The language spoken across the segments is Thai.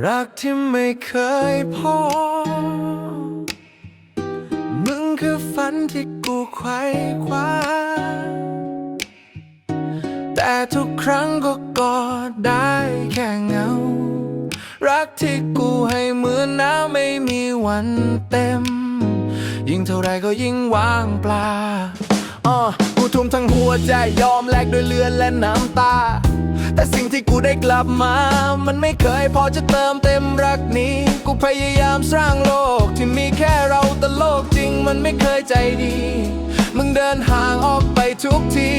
รักที่ไม่เคยพอ มึงคือฝันที่กูไขว้คว้า แต่ทุกครั้งก็กอดได้แค่เงา รักที่กูให้เหมือนน้ำไม่มีวันเต็ม ยิ่งเท่าไรก็ยิ่งว่างเปล่า อ่อกูทุ่มทั้งหัวใจยอมแลกด้วยเลือดและน้ำตา แต่สิ่งที่กูได้กลับมา มันไม่เคยพอจะเติมเต็มรักนี้ กูพยายามสร้างโลกที่มีแค่เราแต่โลกจริงมันไม่เคยใจดี มึงเดินห่างออกไปทุกที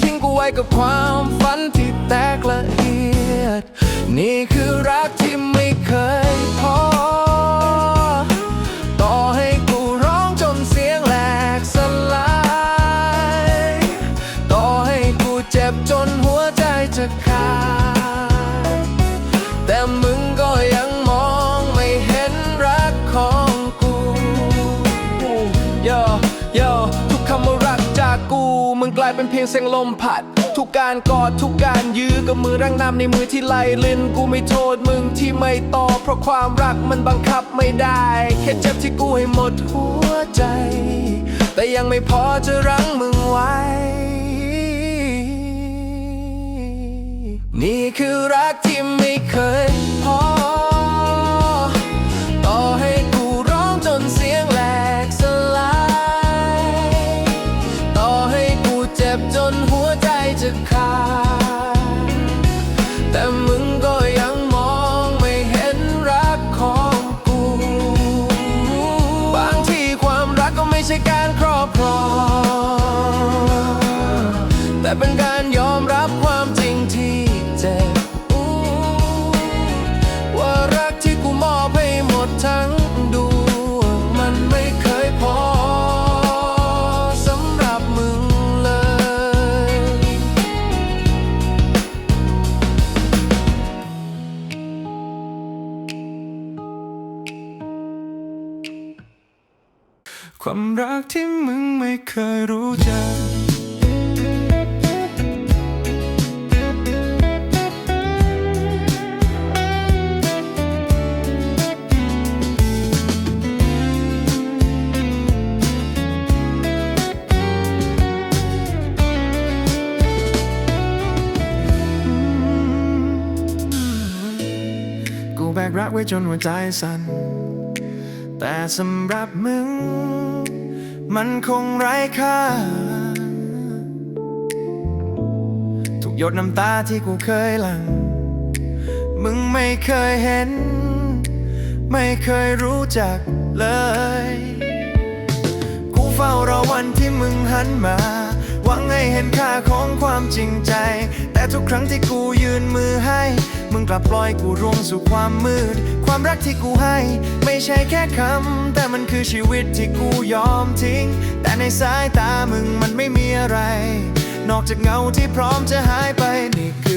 ทิ้งกูไว้กับความฝันที่แตกละเอียด นี่คือรักที่ไม่เคยพอ แต่มึงก็ยังมองไม่เห็นรักของกูโยโยทุกคำว่ารักจากกู มึงกลายเป็นเพียงเสียงลมพัด ทุกการกอดทุกการยื้อกับมือร่างน้ำในมือที่ไหลลินกูไม่โทษมึงที่ไม่ตอบเพราะความรักมันบังคับไม่ได้ แค่เจ็บที่กูให้หมดหัวใจ แต่ยังไม่พอจะรั้งมึงไว้ นี่คือรักที่ไม่เคยพอ ความรักที่มึงไม่เคยรู้จักกูแบกรักไว้จนหัวใจสั่นแต่สำหรับมึง มันคงไร้ค่า ทุกหยดน้ำตาที่กูเคยหลั่ง มึงไม่เคยเห็น ไม่เคยรู้จักเลย กูเฝ้ารอวันที่มึงหันมา หวังให้เห็นค่าของความจริงใจ แต่ทุกครั้งที่กูยืนมือให้ มึงกลับปล่อยกูร่วงสู่ความมืด ความรักที่กูให้ ไม่ใช่แค่คำ แต่มันคือชีวิตที่กูยอมทิ้ง แต่ในสายตามึงมันไม่มีอะไร นอกจากเงาที่พร้อมจะหายไปนี่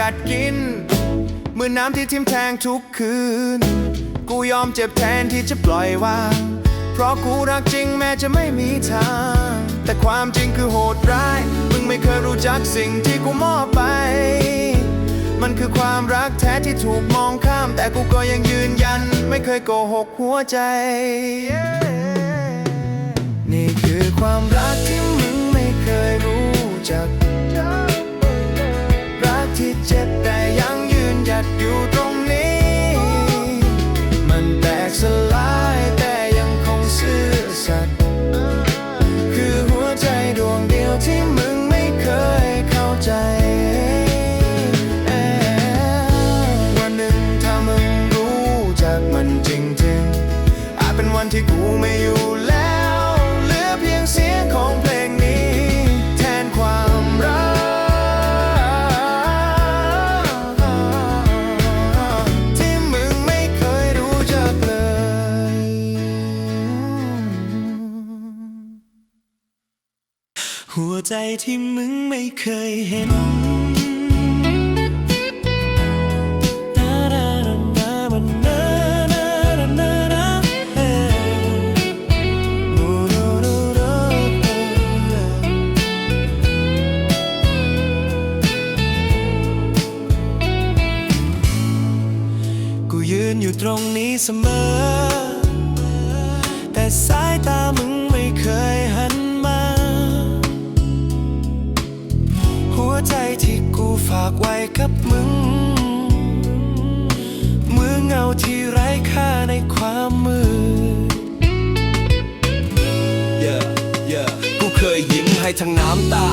การรอคอยมันกัดกินมือน้ำที่ทิ่มแทงทุกคืน กูยอมเจ็บแทนที่จะปล่อยวางเพราะกูรักจริงแม้จะไม่มีทาง แต่ความจริงคือโหดร้าย มึงไม่เคยรู้จักสิ่งที่กูมอบไป มันคือความรักแท้ที่ถูกมองข้าม แต่กูก็ยังยืนยัน ไม่เคยโกหกหัวใจ นี่คือความรักที่มึงไม่เคยรู้จักรักที่ เจ็บแต่ยังยืนหยัดอยู่ตรงนี้ มันแตกสลาย หัวใจที่มึงไม่เคยเห็นกูยืนอยู่ตรงนี้เสมอ กับมึง เมื่อเงาที่ไร้ค่าในความมืด yeah, yeah กูเคยยิ้มให้ทั้งน้ำตา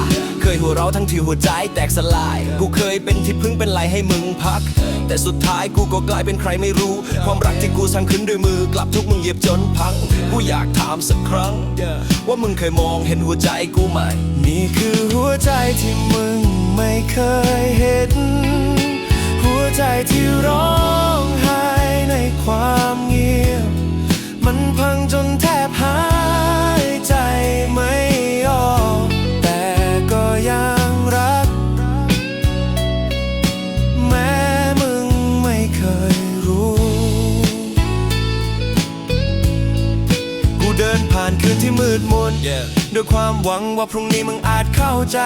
ยหัวเราะทั้งที่หัวใจแตกสลาย กูเคยเป็นที่พึ่งเป็นไหลให้มึงพัก แต่สุดท้ายกูก็กลายเป็นใครไม่รู้ ความรักที่กูสร้างขึ้นด้วยมือกลับทุกมึงเหยียบจนพัง กูอยากถามสักครั้ง ว่ามึงเคยมองเห็นหัวใจกูไหมนี่คือหัวใจที่มึงไม่เคยเห็น หัวใจที่ร้องไห้ในความเงียบ นผ่านคืนที่มืดมน Yeah ด้วยความหวังว่าพรุ่งนี้มึงอาจเข้าใจ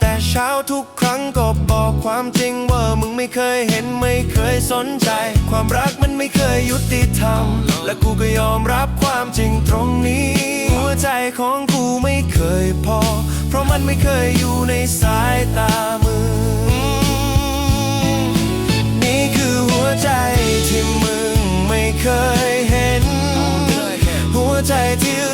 แต่เช้าทุกครั้งก็บอกความจริงว่ามึงไม่เคยเห็นไม่เคยสนใจ ความรักมันไม่เคยยุติธรรม และกูก็ยอมรับความจริงตรงนี้ หัวใจของกูไม่เคยพอ เพราะมันไม่เคยอยู่ในสายตามึงนี่คือหัวใจที่มึงไม่เคยเห็น หัวใจที่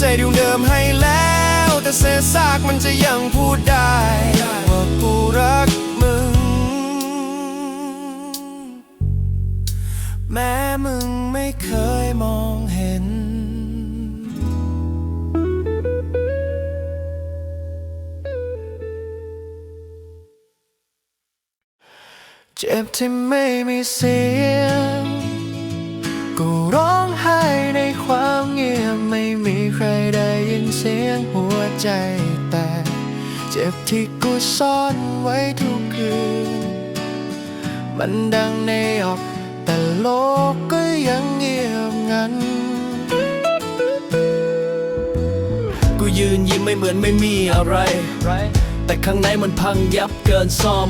ใจดวงเดิมให้แล้ว แต่เศษซากมันจะยังพูดได้ ว่ากูรักมึง แม้มึงไม่เคยมองเห็นเจ็บที่ไม่มีเสียงกูร้อง ไม่มีใครได้ยินเสียงหัวใจแต่ เจ็บที่กูซ่อนไว้ทุกคืน มันดังในออกแต่โลกก็ยังเงียบงัน กูยืนยิ้มไม่เหมือนไม่มีอะไร แต่ข้างในมันพังยับเกินซ่อม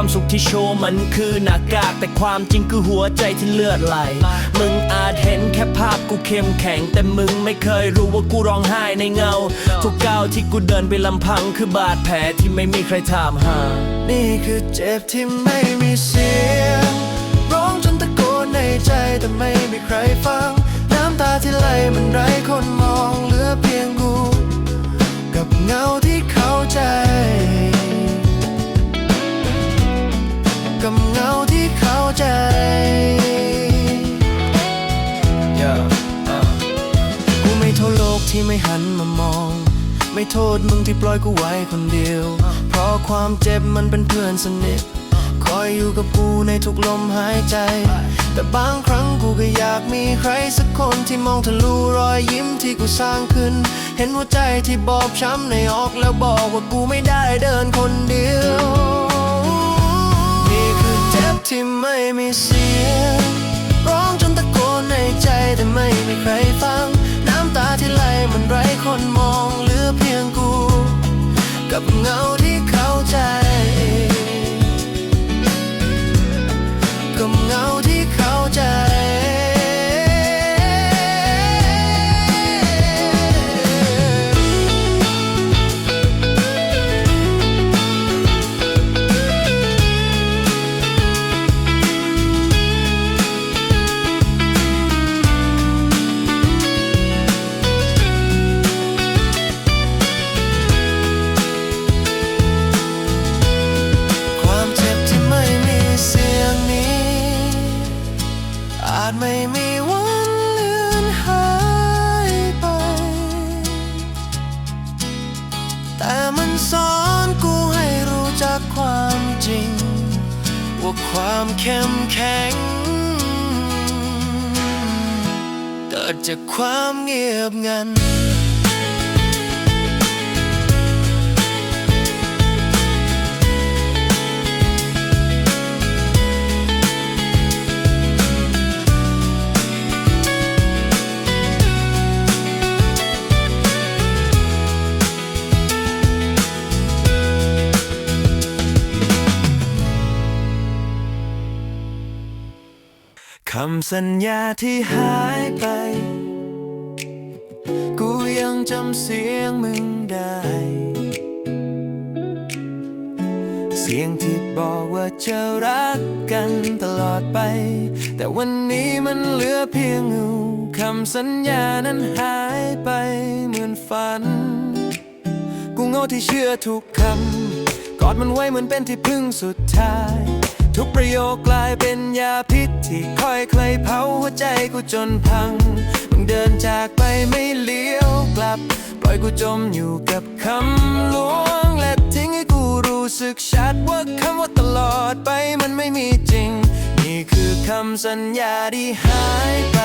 ความสุขที่โชว์มันคือหน้ากากแต่ความจริงคือหัวใจที่เลือดไหล มึงอาจเห็นแค่ภาพกูเข้มแข็ง แต่มึงไม่เคยรู้ว่ากูร้องไห้ในเงา ทุกก้าวที่กูเดินไปลำพังคือบาดแผลที่ไม่มีใครถามหา นี่คือเจ็บที่ไม่มีเสียง ร้องจนตะโกนในใจแต่ไม่มีใครฟัง น้ำตาที่ไหลมันไร้คนมองเหลือเพียง ไม่โทษมึงที่ปล่อยกูไว้คนเดียว เพราะความเจ็บมันเป็นเพื่อนสนิท คอยอยู่กับกูในทุกลมหายใจ แต่บางครั้งกูก็อยากมีใครสักคนที่มองทะลุรอยยิ้มที่กูสร้างขึ้น เห็นหัวใจที่บอบช้ำในออกแล้วบอกว่ากูไม่ได้เดินคนเดียว นี่คือเจ็บที่ไม่มีเสียง ร้องจนตะโกนในใจแต่ไม่มีใครฟัง น้ำตาที่ไหลมันไร้คนมอง กับเงาที่เข้าใจ ความเข้มแข็ง เกิดจากความเงียบงันำสัญญาที่หายไป กูยังจำเสียงมึงได้ เสียงที่บอกว่าจะรักกันตลอดไป แต่วันนี้มันเหลือเพียงงูคำสัญญานั้นหายไปเหมือนฝัน กูโง่ที่เชื่อทุกคำกอดมันไว้เหมือนเป็นที่พึ่งสุดท้าย ทุกประโยคกลายเป็นยาพิษที่ค่อยคลายเผาหัวใจกูจนพังมึงเดินจากไปไม่เลี้ยวกลับ ปล่อยกูจมอยู่กับคำลวง และทิ้งให้กูรู้สึกชัดว่าคำว่าตลอดไปมันไม่มีจริง นี่คือคำสัญญาที่หายไป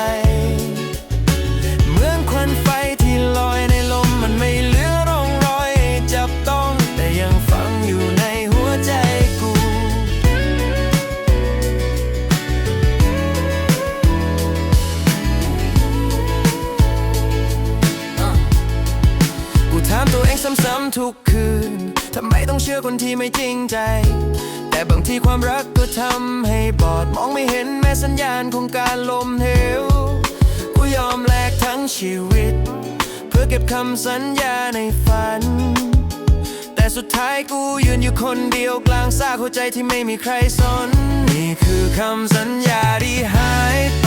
ไม่จริงใจ แต่บางทีความรักก็ทำให้บอดมองไม่เห็นแม้สัญญาณของการลมเหวกูยอมแลกทั้งชีวิต เพื่อเก็บคำสัญญาในฝัน แต่สุดท้ายกูยืนอยู่คนเดียวกลางซากหัวใจที่ไม่มีใครสน นี่คือคำสัญญาที่หายไป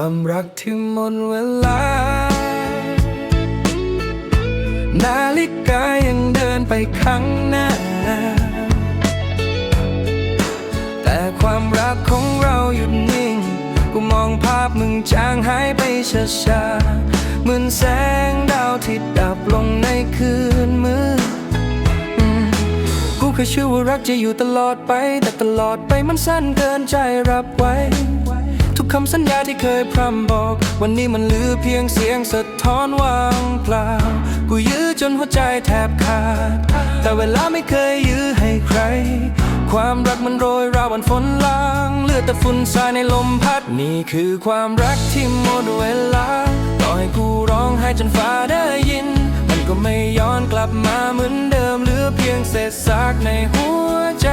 ความรักที่หมดเวลา นาฬิกายังเดินไปข้างหน้า แต่ความรักของเราหยุดนิ่ง กูมองภาพมึงจางหายไปช้าๆเหมือนแสงดาวที่ดับลงในคืนมืดอืมกูเคยเชื่อว่ารักจะอยู่ตลอดไป แต่ตลอดไปมันสั้นเกินใจรับไว้ คำสัญญาที่เคยพร่ำบอก วันนี้มันเหลือเพียงเสียงสะท้อนว่างเปล่า กูยื้อจนหัวใจแทบขาด แต่เวลาไม่เคยยื้อให้ใคร ความรักมันโรยราวันฝนลางเหลือแต่ฝุ่นทรายในลมพัด นี่คือความรักที่หมดเวลา ต่อให้กูร้องไห้จนฟ้าได้ยิน มันก็ไม่ย้อนกลับมาเหมือนเดิมเหลือเพียงเศษซากในหัวใจ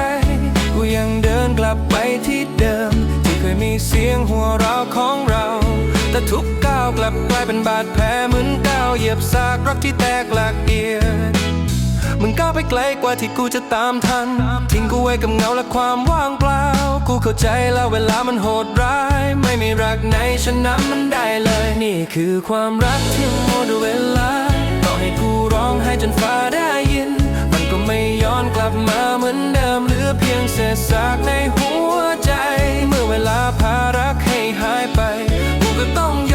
กูยังเดินกลับไปที่เดิม ที่เคยมีเสียงหัวเราะของเรา แต่ทุกก้าวกลับกลายเป็นบาดแผลเหมือนก้าวเหยียบซากรักที่แตกหลากเอียดมึงก้าวไปไกลกว่าที่กูจะตามทัน ทิ้งกูไว้กับเงาและความว่างเปล่า กูเข้าใจแล้วเวลามันโหดร้าย ไม่มีรักไหนชนะมันได้เลย นี่คือความรักที่หมดเวลาต่อให้กูร้องไห้จนฟ้าได้ยิน อนกลับมาเหมือนเดิมเหลือเพียงเศษซากในหัวใจ เมื่อเวลาพารักให้หายไปกูก็ต้องย